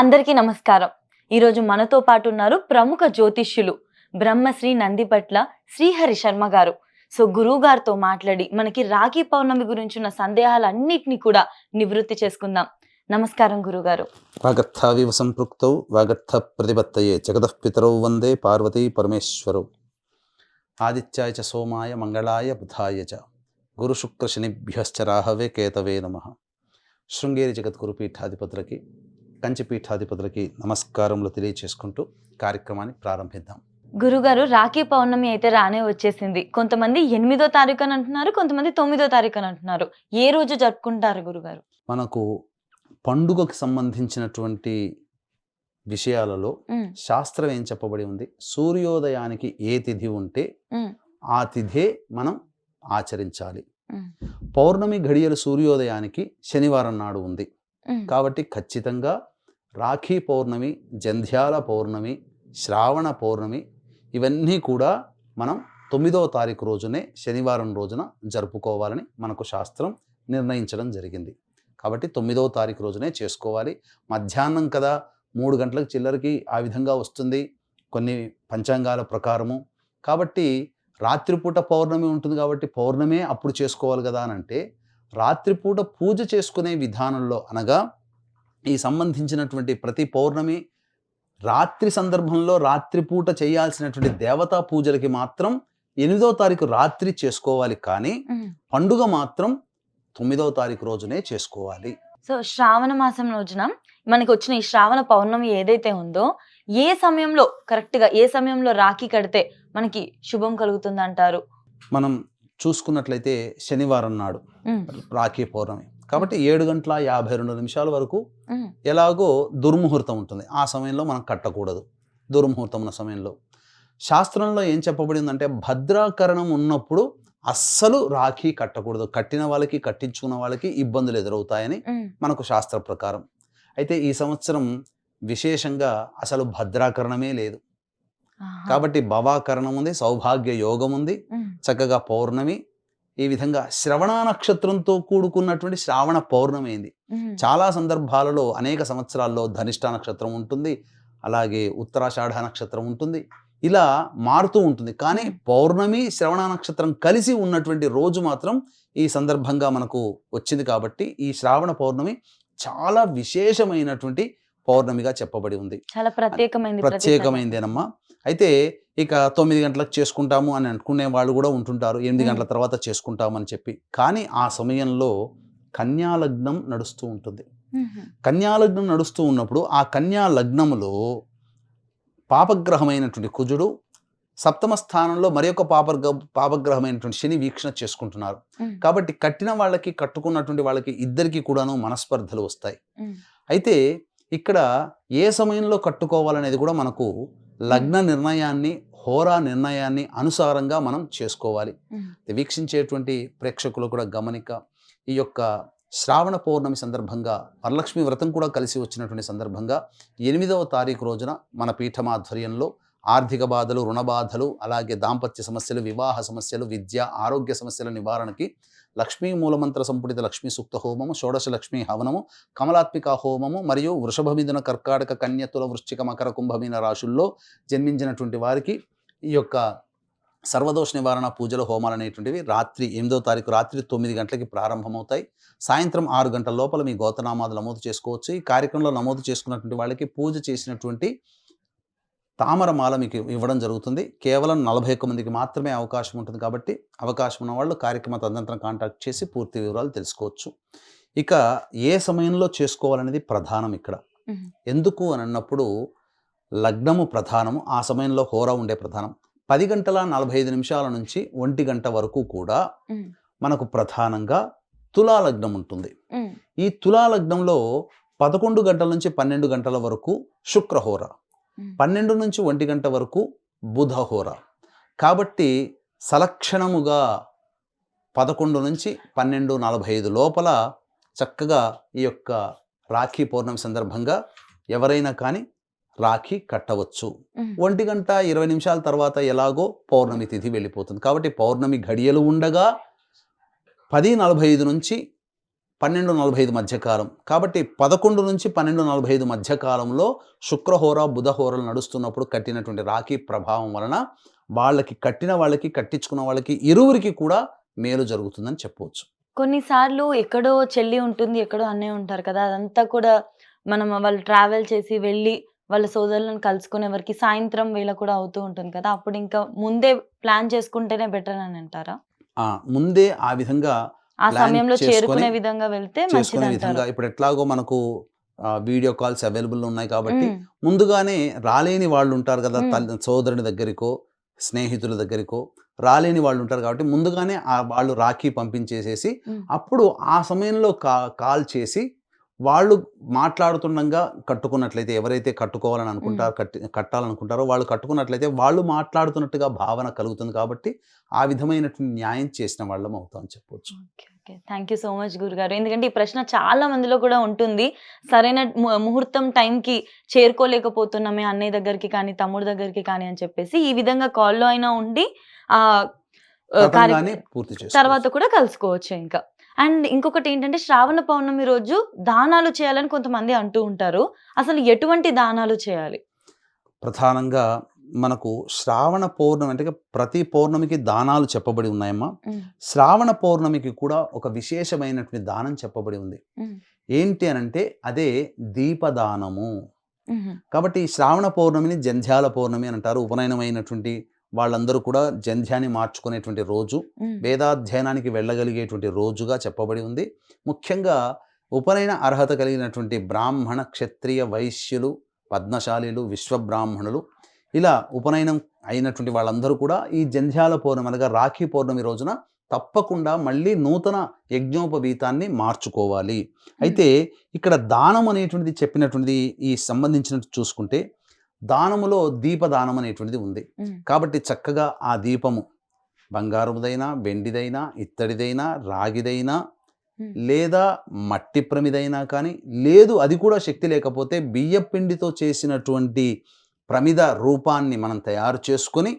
అందరికీ నమస్కారం. ఈరోజు మనతో పాటు ఉన్నారు ప్రముఖ జ్యోతిష్యులు బ్రహ్మశ్రీ నందిపట్ల శ్రీహరి శర్మ గారు. సో గురువు గారితో మాట్లాడి మనకి రాఖీ పౌర్ణమి గురించి ఉన్న సందేహాలన్నింటినీ కూడా నివృత్తి చేసుకుందాం. నమస్కారం గురుగారు వాగర్థావివ సంపృక్తౌ వాగర్థ ప్రతిపత్తయే జగతః పితరౌ వందే పార్వతీ పరమేశ్వరౌ. ఆదిత్యాయ చ సోమాయ మంగళాయ బుధాయ చ. గురుశుక్రశనిభ్యశ్చ రాహవే కేతవే నమ. శృంగేరి జగద్గురు పీఠాధిపతులకి కంచి పీఠాధిపతులకి నమస్కారములు తెలియచేసుకుంటూ కార్యక్రమాన్ని ప్రారంభిద్దాం. గురుగారు రాఖీ పౌర్ణమి అయితే రానే వచ్చేసింది. కొంతమంది ఎనిమిదో తారీఖు అని అంటున్నారు కొంతమంది తొమ్మిదో తారీఖు అని అంటున్నారు. ఏ రోజు జరుపుకుంటారు గురుగారు? మనకు పండుగకు సంబంధించినటువంటి విషయాలలో శాస్త్రం ఏం చెప్పబడి ఉంది? సూర్యోదయానికి ఏ తిథి ఉంటే ఆ తిథే మనం ఆచరించాలి. పౌర్ణమి ఘడియలు సూర్యోదయానికి శనివారం నాడు ఉంది. కాబట్టి ఖచ్చితంగా రాఖీ పౌర్ణమి జంధ్యాల పౌర్ణమి శ్రావణ పౌర్ణమి ఇవన్నీ కూడా మనం తొమ్మిదవ తారీఖు రోజునే శనివారం రోజున జరుపుకోవాలని మనకు శాస్త్రం నిర్ణయించడం జరిగింది. కాబట్టి తొమ్మిదవ తారీఖు రోజునే చేసుకోవాలి. మధ్యాహ్నం కదా మూడు గంటలకు చిల్లరకి ఆ విధంగా వస్తుంది. కొన్ని పంచాంగాల ప్రకారము. కాబట్టి రాత్రిపూట పౌర్ణమి ఉంటుంది కాబట్టి పౌర్ణమే అప్పుడు చేసుకోవాలి కదా అని అంటే రాత్రిపూట పూజ చేసుకునే విధానంలో అనగా ఈ సంబంధించినటువంటి ప్రతి పౌర్ణమి రాత్రి సందర్భంలో రాత్రిపూట చేయాల్సినటువంటి దేవతా పూజలకి మాత్రం ఎనిమిదో తారీఖు రాత్రి చేసుకోవాలి కానీ. పండుగ మాత్రం తొమ్మిదవ తారీఖు రోజునే చేసుకోవాలి సో శ్రావణ మాసం రోజున మనకి వచ్చిన ఈ శ్రావణ పౌర్ణమి ఏదైతే ఉందో ఏ సమయంలో కరెక్ట్గా ఏ సమయంలో రాఖీ కడితే మనకి శుభం కలుగుతుంది అంటారు మనం చూసుకున్నట్లయితే శనివారం నాడు రాఖీ పౌర్ణమి. కాబట్టి ఏడు గంటల యాభై రెండు నిమిషాల వరకు ఎలాగో దుర్ముహూర్తం ఉంటుంది. ఆ సమయంలో మనం కట్టకూడదు. దుర్ముహూర్తం ఉన్న సమయంలో. శాస్త్రంలో ఏం చెప్పబడిందంటే భద్రాకరణం ఉన్నప్పుడు అస్సలు రాఖీ కట్టకూడదు. కట్టిన వాళ్ళకి కట్టించుకున్న వాళ్ళకి ఇబ్బందులు ఎదురవుతాయని మనకు శాస్త్ర ప్రకారం. అయితే ఈ సంవత్సరం విశేషంగా అసలు భద్రాకరణమే లేదు. కాబట్టి భవాకరణం ఉంది సౌభాగ్య యోగం ఉంది. చక్కగా పౌర్ణమి ఈ విధంగా శ్రవణ నక్షత్రంతో కూడుకున్నటువంటి శ్రావణ పౌర్ణమి అయింది. చాలా సందర్భాలలో అనేక సంవత్సరాల్లో ధనిష్ట నక్షత్రం ఉంటుంది అలాగే ఉత్తరాషాఢ నక్షత్రం ఉంటుంది ఇలా మారుతూ ఉంటుంది. కానీ పౌర్ణమి శ్రవణ నక్షత్రం కలిసి ఉన్నటువంటి రోజు మాత్రం ఈ సందర్భంగా మనకు వచ్చింది కాబట్టి ఈ శ్రావణ పౌర్ణమి చాలా విశేషమైనటువంటి పౌర్ణమిగా చెప్పబడి ఉంది. చాలా ప్రత్యేకమైంది ప్రతి ప్రత్యేకమైందేనమ్మా అయితే ఇక తొమ్మిది గంటలకు చేసుకుంటాము అని అనుకునే వాళ్ళు కూడా ఉంటుంటారు. ఎనిమిది. గంటల తర్వాత చేసుకుంటామని చెప్పి. కానీ ఆ సమయంలో కన్యాలగ్నం నడుస్తూ ఉంటుంది. కన్యాలగ్నం నడుస్తూ ఉన్నప్పుడు ఆ కన్యా లగ్నములో పాపగ్రహమైనటువంటి కుజుడు సప్తమ స్థానంలో మరి ఒక పాపగ్ర పాపగ్రహమైనటువంటి శని వీక్షణ చేసుకుంటున్నారు. కాబట్టి కట్టిన వాళ్ళకి కట్టుకున్నటువంటి వాళ్ళకి ఇద్దరికి కూడాను మనస్పర్ధలు వస్తాయి. అయితే ఇక్కడ ఏ సమయంలో కట్టుకోవాలనేది కూడా మనకు లగ్న నిర్ణయాన్ని హోరా నిర్ణయాన్ని అనుసారంగా మనం చేసుకోవాలి. వీక్షించేటువంటి ప్రేక్షకులు కూడా గమనిక ఈ యొక్క శ్రావణ పౌర్ణమి సందర్భంగా వరలక్ష్మి వ్రతం కూడా కలిసి వచ్చినటువంటి సందర్భంగా ఎనిమిదవ తారీఖు రోజున మన పీఠమాధ్వర్యంలో ఆర్థిక బాధలు రుణ బాధలు అలాగే దాంపత్య సమస్యలు వివాహ సమస్యలు విద్య ఆరోగ్య సమస్యల నివారణకి లక్ష్మీ మూలమంత్ర సంపుటిత లక్ష్మీ సూక్త హోమము షోడశ లక్ష్మీ హవనము కమలాత్మిక హోమము మరియు వృషభ మిథున కర్కాటక కన్యతుల వృశ్చిక మకర కుంభమీన రాశుల్లో జన్మించినటువంటి వారికి ఈ యొక్క సర్వదోష నివారణ పూజలు హోమాలు అనేటువంటివి రాత్రి ఎనిమిదో తారీఖు రాత్రి తొమ్మిది గంటలకి ప్రారంభమవుతాయి. సాయంత్రం ఆరు గంటల లోపల మీ గోతనామాలు నమోదు చేసుకోవచ్చు. ఈ కార్యక్రమంలో నమోదు చేసుకున్నటువంటి వాళ్ళకి పూజ చేసినటువంటి తామరమాల మీకు ఇవ్వడం జరుగుతుంది. కేవలం నలభై ఒక్క మందికి మాత్రమే అవకాశం ఉంటుంది కాబట్టి అవకాశం ఉన్న వాళ్ళు కార్యక్రమ తదనంతరం కాంటాక్ట్ చేసి పూర్తి వివరాలు తెలుసుకోవచ్చు. ఇక ఏ సమయంలో చేసుకోవాలనేది ప్రధానం ఇక్కడ. ఎందుకు అని అన్నప్పుడు లగ్నము ప్రధానము ఆ సమయంలో హోరా ఉండే ప్రధానం. పది గంటల నలభై ఐదు నిమిషాల నుంచి ఒంటి గంట వరకు కూడా మనకు ప్రధానంగా తులా లగ్నం ఉంటుంది. ఈ తులా లగ్నంలో పదకొండు గంటల నుంచి పన్నెండు గంటల వరకు శుక్రహోర పన్నెండు నుంచి ఒంటి గంట వరకు బుధహోర. కాబట్టి సలక్షణముగా పదకొండు నుంచి పన్నెండు నలభై ఐదు లోపల చక్కగా ఈ యొక్క రాఖీ పౌర్ణమి సందర్భంగా ఎవరైనా కానీ రాఖీ కట్టవచ్చు. ఒంటి గంట ఇరవై నిమిషాల తర్వాత ఎలాగో పౌర్ణమి తిథి వెళ్ళిపోతుంది. కాబట్టి పౌర్ణమి ఘడియలు ఉండగా పది నలభై ఐదు నుంచి పన్నెండు నలభై ఐదు మధ్యకాలం. కాబట్టి పదకొండు నుంచి పన్నెండు నలభై ఐదు మధ్యకాలంలో శుక్రహోర బుధహోరలు నడుస్తున్నప్పుడు కట్టినటువంటి రాఖీ ప్రభావం వలన వాళ్ళకి కట్టిన వాళ్ళకి కట్టించుకున్న వాళ్ళకి ఇరువురికి కూడా మేలు జరుగుతుందని చెప్పవచ్చు. కొన్నిసార్లు ఎక్కడో చెల్లి ఉంటుంది ఎక్కడో అన్నయ్య ఉంటారు కదా అదంతా కూడా మనం వాళ్ళు ట్రావెల్ చేసి వెళ్ళి వాళ్ళ సోదరులను కలుసుకునే వరకు సాయంత్రం వేళ కూడా అవుతూ ఉంటుంది కదా అప్పుడు ఇంకా ముందే ప్లాన్ చేసుకుంటేనే బెటర్ అని అంటారా? ముందే ఆ విధంగా ఆ సమయంలో చేరుకునే విధంగా వెళ్తే చేసుకునే విధంగా ఇప్పుడు ఎట్లాగో మనకు వీడియో కాల్స్ అవైలబుల్ ఉన్నాయి కాబట్టి ముందుగానే రాలేని వాళ్ళు ఉంటారు కదా సోదరుని దగ్గరికో స్నేహితుల దగ్గరికో రాలేని వాళ్ళు ఉంటారు కాబట్టి ముందుగానే ఆ వాళ్ళు రాఖీ పంపించేసేసి. అప్పుడు ఆ సమయంలో కా కాల్ చేసి వాళ్ళు మాట్లాడుతుండగా కట్టుకున్నట్లయితే ఎవరైతే కట్టుకోవాలని అనుకుంటారో కట్టి కట్టాలనుకుంటారో వాళ్ళు కట్టుకున్నట్లయితే వాళ్ళు మాట్లాడుతున్నట్టుగా భావన కలుగుతుంది కాబట్టి ఆ విధమైనటువంటి న్యాయం చేసిన వాళ్ళం అవుతాం okay thank you so much గురుగారు. ఎందుకంటే ఈ ప్రశ్న చాలా మందిలో కూడా ఉంటుంది. సరైన ముహూర్తం టైంకి చేరుకోలేకపోతున్నామే అన్నయ్య దగ్గరికి కానీ తమ్ముడు దగ్గరికి కానీ అని చెప్పేసి ఈ విధంగా కాల్లో అయినా ఉండి ఆ తర్వాత కూడా కలుసుకోవచ్చు ఇంకా. అండ్ ఇంకొకటి ఏంటంటే శ్రావణ పౌర్ణమి రోజు దానాలు చేయాలని కొంతమంది అంటూ ఉంటారు. అసలు ఎటువంటి దానాలు చేయాలి? ప్రధానంగా మనకు శ్రావణ పౌర్ణమి అంటే ప్రతి పౌర్ణమికి దానాలు చెప్పబడి ఉన్నాయమ్మా. శ్రావణ పౌర్ణమికి కూడా ఒక విశేషమైనటువంటి దానం చెప్పబడి ఉంది. ఏంటి అనంటే అదే దీపదానము. కాబట్టి శ్రావణ పౌర్ణమిని జంధ్యాల పౌర్ణమి అని అంటారు. ఉపనయనమైనటువంటి వాళ్ళందరూ కూడా జంధ్యాన్ని మార్చుకునేటువంటి రోజు వేదాధ్యయనానికి వెళ్ళగలిగేటువంటి రోజుగా చెప్పబడి ఉంది. ముఖ్యంగా ఉపనయన అర్హత కలిగినటువంటి బ్రాహ్మణ క్షత్రియ వైశ్యులు పద్మశాలీలు విశ్వబ్రాహ్మణులు ఇలా ఉపనయనం అయినటువంటి వాళ్ళందరూ కూడా ఈ జంధ్యాల పౌర్ణమి అనగా రాఖీ పౌర్ణమి రోజున తప్పకుండా మళ్ళీ నూతన యజ్ఞోపవీతాన్ని మార్చుకోవాలి. అయితే ఇక్కడ దానం అనేటువంటిది చెప్పినటువంటిది ఈ సంబంధించినట్టు చూసుకుంటే దానములో దీపదానం అనేటువంటిది ఉంది కాబట్టి చక్కగా ఆ దీపము బంగారముదైనా వెండిదైనా ఇత్తడిదైనా రాగిదైనా లేదా మట్టి ప్రమిదైనా కానీ లేదు అది కూడా శక్తి లేకపోతే బియ్య పిండితో చేసినటువంటి ప్రమిద రూపాన్ని మనం తయారు చేసుకొని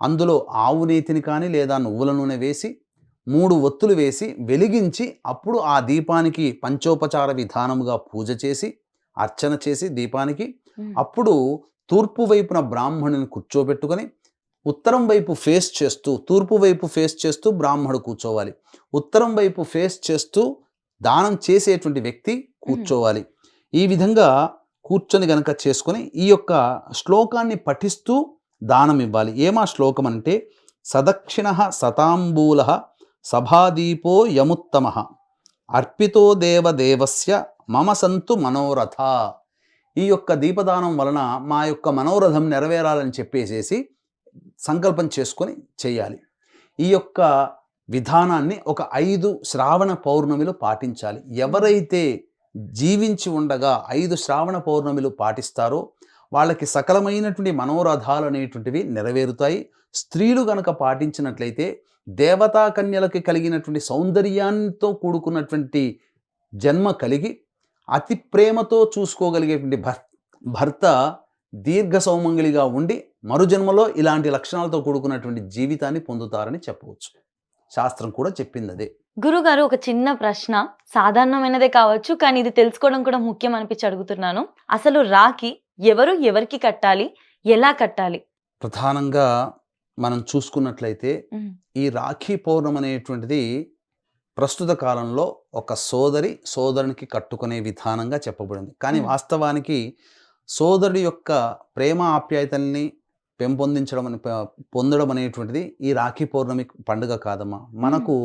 అందులో ఆవు నేతిని కానీ లేదా నువ్వుల నూనె వేసి మూడు ఒత్తులు వేసి వెలిగించి అప్పుడు ఆ దీపానికి పంచోపచార విధానముగా పూజ చేసి అర్చన చేసి దీపానికి అప్పుడు తూర్పు వైపున బ్రాహ్మణుని కూర్చోబెట్టుకొని ఉత్తరం వైపు ఫేస్ చేస్తూ తూర్పు వైపు ఫేస్ చేస్తూ బ్రాహ్మడు కూర్చోవాలి. ఉత్తరం వైపు ఫేస్ చేస్తూ దానం చేసేటువంటి వ్యక్తి కూర్చోవాలి. ఈ విధంగా కూర్చొని గనక చేసుకొని ఈ యొక్క శ్లోకాన్ని పఠిస్తూ దానం ఇవ్వాలి. ఏమా శ్లోకం అంటే సదక్షిణ సతాంబూల సభాదీపో యముత్తమ. అర్పితో దేవదేవస్య మమ సంతు మనోరథ. ఈ యొక్క దీపదానం వలన మా యొక్క మనోరథం నెరవేరాలని చెప్పేసేసి సంకల్పం చేసుకొని చేయాలి. ఈ యొక్క విధానాన్ని ఒక ఐదు శ్రావణ పౌర్ణమిలు పాటించాలి. ఎవరైతే జీవించి ఉండగా ఐదు శ్రావణ పౌర్ణమిలు పాటిస్తారో వాళ్ళకి సకలమైనటువంటి మనోరథాలు అనేటువంటివి నెరవేరుతాయి. స్త్రీలు గనక పాటించినట్లయితే దేవతా కన్యలకి కలిగినటువంటి సౌందర్యాన్నితో కూడుకున్నటువంటి జన్మ కలిగి అతి ప్రేమతో చూసుకోగలిగేటువంటి భర్ భర్త దీర్ఘ సౌమంగళిగా ఉండి మరుజన్మలో ఇలాంటి లక్షణాలతో కూడుకున్నటువంటి జీవితాన్ని పొందుతారని చెప్పవచ్చు. శాస్త్రం కూడా చెప్పింది అదే గురుగారు ఒక చిన్న ప్రశ్న. సాధారణమైనదే కావచ్చు కానీ ఇది తెలుసుకోవడం కూడా ముఖ్యం అనిపించి అడుగుతున్నాను. అసలు రాఖీ ఎవరు ఎవరికి కట్టాలి? ఎలా కట్టాలి? ప్రధానంగా మనం చూసుకున్నట్లయితే ఈ రాఖీ పౌర్ణమి అనేటువంటిది ప్రస్తుత కాలంలో ఒక సోదరి సోదరునికి కట్టుకునే విధానంగా చెప్పబడింది. కానీ. వాస్తవానికి సోదరుడి యొక్క ప్రేమ ఆప్యాయతల్ని పెంపొందించడం అని పొందడం అనేటువంటిది ఈ రాఖీ పౌర్ణమి పండుగ కాదమ్మా. మనకు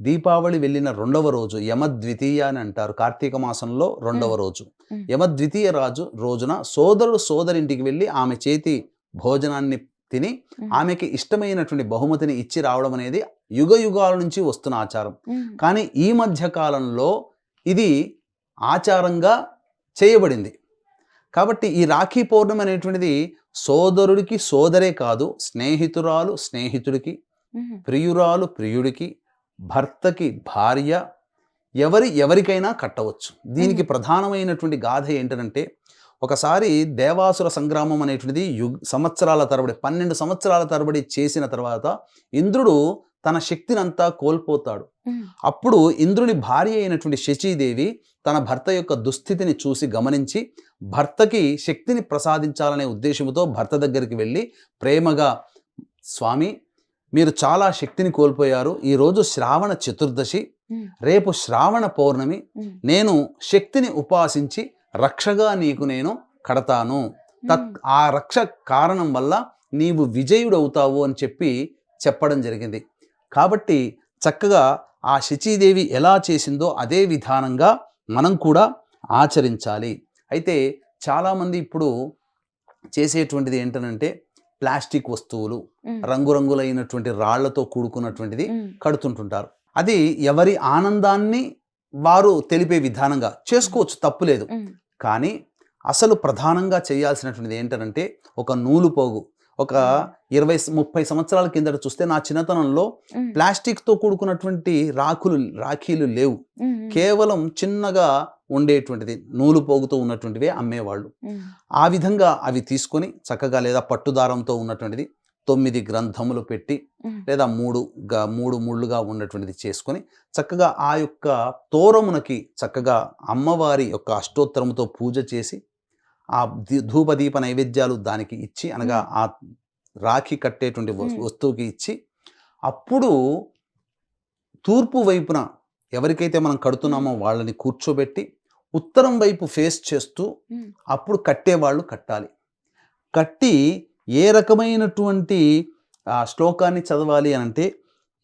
దీపావళి వెళ్ళిన రెండవ రోజు యమ ద్వితీయ అని అంటారు. కార్తీక మాసంలో రెండవ రోజు. మ్మ్. యమ ద్వితీయ రాజు రోజున సోదరుడు సోదరింటికి వెళ్ళి ఆమె చేతి భోజనాన్ని తిని ఆమెకి ఇష్టమైనటువంటి బహుమతిని ఇచ్చి రావడం అనేది యుగ యుగాల నుంచి వస్తున్న ఆచారం. కానీ ఈ మధ్య కాలంలో ఇది ఆచారంగా చేయబడింది. కాబట్టి ఈ రాఖీ పౌర్ణమి అనేటువంటిది సోదరుడికి సోదరే కాదు స్నేహితురాలు స్నేహితుడికి ప్రియురాలు ప్రియుడికి భర్తకి భార్య ఎవరి ఎవరికైనా కట్టవచ్చు. దీనికి. ప్రధానమైనటువంటి గాథ ఏంటంటే ఒకసారి దేవాసుర సంగ్రామం అనేటువంటిది యుగ్ సంవత్సరాల తరబడి పన్నెండు సంవత్సరాల తరబడి చేసిన తర్వాత ఇంద్రుడు తన శక్తిని అంతా కోల్పోతాడు అప్పుడు ఇంద్రుని భార్య అయినటువంటి శచీదేవి తన భర్త యొక్క దుస్థితిని చూసి గమనించి భర్తకి శక్తిని ప్రసాదించాలనే ఉద్దేశంతో భర్త దగ్గరికి వెళ్ళి ప్రేమగా స్వామి మీరు చాలా శక్తిని కోల్పోయారు. ఈరోజు శ్రావణ చతుర్దశి. రేపు శ్రావణ పౌర్ణమి. నేను శక్తిని ఉపాసించి రక్షగా నీకు నేను కడతాను. తత్ ఆ రక్ష కారణం వల్ల నీవు విజయుడవుతావు అని చెప్పి చెప్పడం జరిగింది. కాబట్టి చక్కగా ఆ శచీదేవి ఎలా చేసిందో అదే విధానంగా మనం కూడా ఆచరించాలి. అయితే చాలామంది ఇప్పుడు చేసేటువంటిది ఏంటనంటే ప్లాస్టిక్ వస్తువులు రంగురంగులైనటువంటి రాళ్ళతో కూడుకున్నటువంటిది కడుతుంటుంటారు. అది ఎవరి ఆనందాన్ని వారు తెలిపే విధానంగా చేసుకోవచ్చు తప్పులేదు. కానీ అసలు ప్రధానంగా చేయాల్సినటువంటిది ఏంటంటే ఒక నూలు పోగు. ఒక ఇరవై ముప్పై సంవత్సరాల కిందట చూస్తే నా చిన్నతనంలో ఉమ్, ప్లాస్టిక్తో కూడుకున్నటువంటి రాకులు రాఖీలు లేవు. కేవలం చిన్నగా ఉండేటువంటిది నూలు పోగుతో ఉన్నటువంటివే అమ్మేవాళ్ళు. ఆ విధంగా అవి తీసుకొని చక్కగా లేదా పట్టుదారంతో ఉన్నటువంటిది తొమ్మిది గ్రంథములు పెట్టి లేదా మూడు గా మూడు ముళ్ళుగా ఉన్నటువంటిది చేసుకొని చక్కగా ఆ యొక్క తోరమునకి చక్కగా అమ్మవారి యొక్క అష్టోత్తరముతో పూజ చేసి ఆ ధూపదీప నైవేద్యాలు దానికి ఇచ్చి అనగా ఆ రాఖీ కట్టేటువంటి. వస్తువుకి ఇచ్చి అప్పుడు తూర్పు వైపున ఎవరికైతే మనం కడుతున్నామో వాళ్ళని కూర్చోబెట్టి ఉత్తరం వైపు ఫేస్ చేస్తూ అప్పుడు కట్టేవాళ్ళు కట్టాలి. కట్టి ఏ రకమైనటువంటి ఆ శ్లోకాన్ని చదవాలి అని అంటే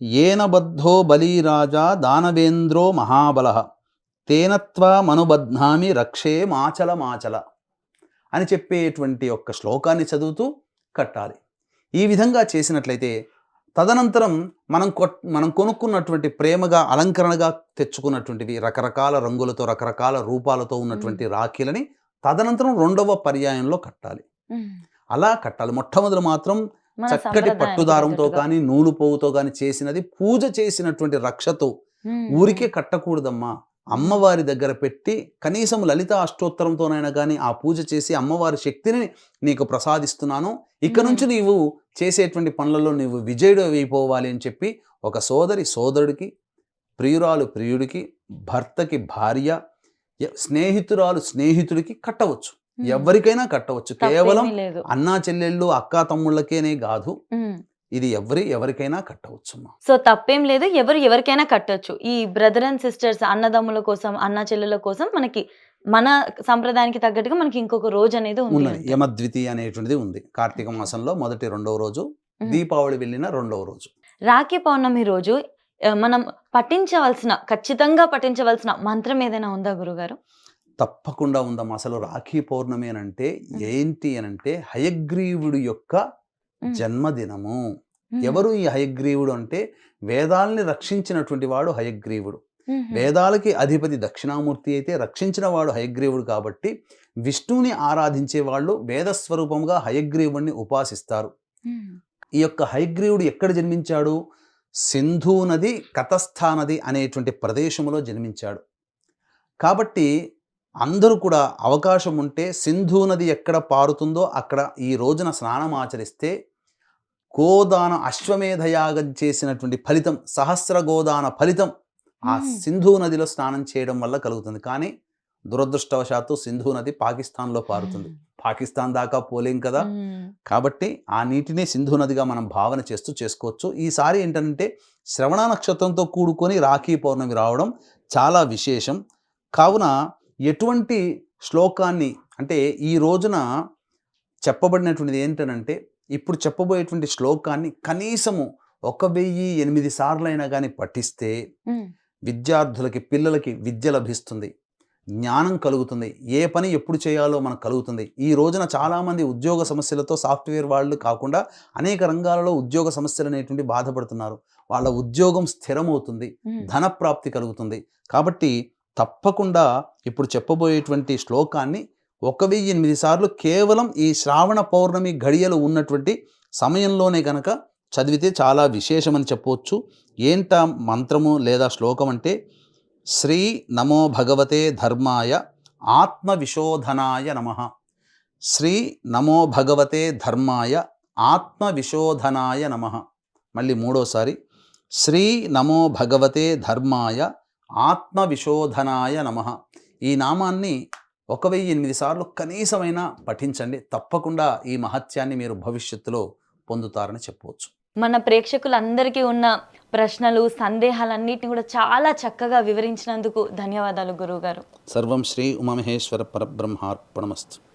ఏనబద్ధో బలీరాజా దానవేంద్రో మహాబల తేనత్వా మనుబధ్నామి రక్షే మాచల మాచల అని చెప్పేటువంటి యొక్క శ్లోకాన్ని చదువుతూ కట్టాలి. ఈ విధంగా చేసినట్లయితే తదనంతరం మనం కొట్ మనం కొనుక్కున్నటువంటి ప్రేమగా అలంకరణగా తెచ్చుకున్నటువంటివి రకరకాల రంగులతో రకరకాల రూపాలతో ఉన్నటువంటి రాఖీలని తదనంతరం రెండవ పర్యాయంలో కట్టాలి. అలా కట్టాలి మొట్టమొదటి మాత్రం చక్కటి పట్టుదారంతో. కానీ నూలు పోగుతో కానీ చేసినది పూజ చేసినటువంటి రక్షతో ఊరికే కట్టకూడదమ్మా అమ్మవారి దగ్గర పెట్టి కనీసం లలిత అష్టోత్తరంతోనైనా కానీ ఆ పూజ చేసి అమ్మవారి శక్తిని నీకు ప్రసాదిస్తున్నాను ఇక. నుంచి నీవు చేసేటువంటి పనులలో నీవు విజయుడు అయిపోవాలి అని చెప్పి ఒక సోదరి సోదరుడికి ప్రియురాలు ప్రియుడికి భర్తకి భార్య స్నేహితురాలు స్నేహితుడికి కట్టవచ్చు. ఎవరికైనా కట్టవచ్చు. కేవలం లేదు. అన్నా చెల్లెళ్ళు అక్కా తమ్ముళ్ళకేనే కాదు. ఇది ఎవరి ఎవరికైనా కట్టవచ్చమ్మా సో తప్పేం లేదు. ఎవరు ఎవరికైనా కట్టొచ్చు. ఈ బ్రదర్ అండ్ సిస్టర్స్ అన్నదమ్ముల కోసం అన్న చెల్లెల కోసం మనకి మన సంప్రదాయానికి తగ్గట్టుగా మనకి ఇంకొక రోజు అనేది ఉంది ఉన్నది. యమద్వితి అనేటువంటిది ఉంది. కార్తీక మాసంలో మొదటి రెండవ రోజు. దీపావళి వెళ్ళిన రెండవ రోజు. రాఖీ పౌర్ణమి రోజు మనం పఠించవలసిన ఖచ్చితంగా పఠించవలసిన మంత్రం ఏదైనా ఉందా గురుగారు? తప్పకుండా ఉందమ్మా అసలు రాఖీ పౌర్ణమి అని అంటే ఏంటి అని అంటే హయగ్రీవుడి యొక్క. జన్మదినము. ఎవరు ఈ హయగ్రీవుడు అంటే వేదాల్ని రక్షించినటువంటి వాడు హయగ్రీవుడు. వేదాలకి అధిపతి దక్షిణామూర్తి అయితే రక్షించిన వాడు హయగ్రీవుడు కాబట్టి విష్ణువుని ఆరాధించే వాళ్ళు వేదస్వరూపంగా హయగ్రీవుడిని ఉపాసిస్తారు. ఈ యొక్క హయగ్రీవుడు ఎక్కడ జన్మించాడు సింధు నది కతస్థా నది అనేటువంటి ప్రదేశంలో జన్మించాడు కాబట్టి అందరూ కూడా అవకాశం ఉంటే సింధు నది ఎక్కడ పారుతుందో అక్కడ ఈ రోజున స్నానం ఆచరిస్తే గోదాన అశ్వమేధయాగం చేసినటువంటి ఫలితం సహస్ర గోదాన ఫలితం ఆ. సింధు నదిలో స్నానం చేయడం వల్ల కలుగుతుంది. కానీ దురదృష్టవశాత్తు సింధు నది పాకిస్తాన్లో పారుతుంది. పాకిస్తాన్ దాకా పోలేం కదా. కాబట్టి ఆ నీటిని సింధు నదిగా మనం భావన చేస్తూ చేసుకోవచ్చు. ఈసారి ఏంటంటే శ్రవణ నక్షత్రంతో కూడుకొని రాఖీ పౌర్ణమి రావడం చాలా విశేషం. కావున ఎటువంటి శ్లోకాన్ని అంటే ఈ రోజున చెప్పబడినటువంటిది ఏంటనంటే ఇప్పుడు చెప్పబోయేటువంటి శ్లోకాన్ని కనీసము ఒక వెయ్యి ఎనిమిది సార్లైనా కానీ పఠిస్తే. విద్యార్థులకి పిల్లలకి విద్య లభిస్తుంది జ్ఞానం కలుగుతుంది ఏ పని ఎప్పుడు చేయాలో మనకు కలుగుతుంది ఈ రోజున చాలామంది ఉద్యోగ సమస్యలతో సాఫ్ట్వేర్ వాళ్ళు కాకుండా అనేక రంగాలలో ఉద్యోగ సమస్యలు అనేటువంటి బాధపడుతున్నారు వాళ్ళ ఉద్యోగం స్థిరమవుతుంది. ధనప్రాప్తి కలుగుతుంది కాబట్టి తప్పకుండా ఇప్పుడు చెప్పబోయేటువంటి శ్లోకాన్ని ఒక వెయ్యి ఎనిమిది సార్లు కేవలం ఈ శ్రావణ పౌర్ణమి గడియలు ఉన్నటువంటి సమయంలోనే కనుక చదివితే చాలా విశేషమని చెప్పవచ్చు. ఏంట మంత్రము లేదా శ్లోకం అంటే శ్రీ నమో భగవతే ధర్మాయ ఆత్మవిశోధనాయ నమ. శ్రీ నమో భగవతే ధర్మాయ ఆత్మవిశోధనాయ నమ. మళ్ళీ మూడోసారి శ్రీ నమో భగవతే ధర్మాయ ఆత్మవిశోధనాయ నమ. ఈ నామాన్ని ఒక వెయ్యి ఎనిమిది సార్లు కనీసమైనా పఠించండి. తప్పకుండా ఈ మహత్యాన్ని మీరు భవిష్యత్తులో పొందుతారని చెప్పవచ్చు. మన ప్రేక్షకులందరికీ ఉన్న ప్రశ్నలు సందేహాలన్నిటిని కూడా చాలా చక్కగా వివరించినందుకు ధన్యవాదాలు గురువుగారు. సర్వం శ్రీ ఉమామహేశ్వర పరబ్రహ్మార్పణమస్తు.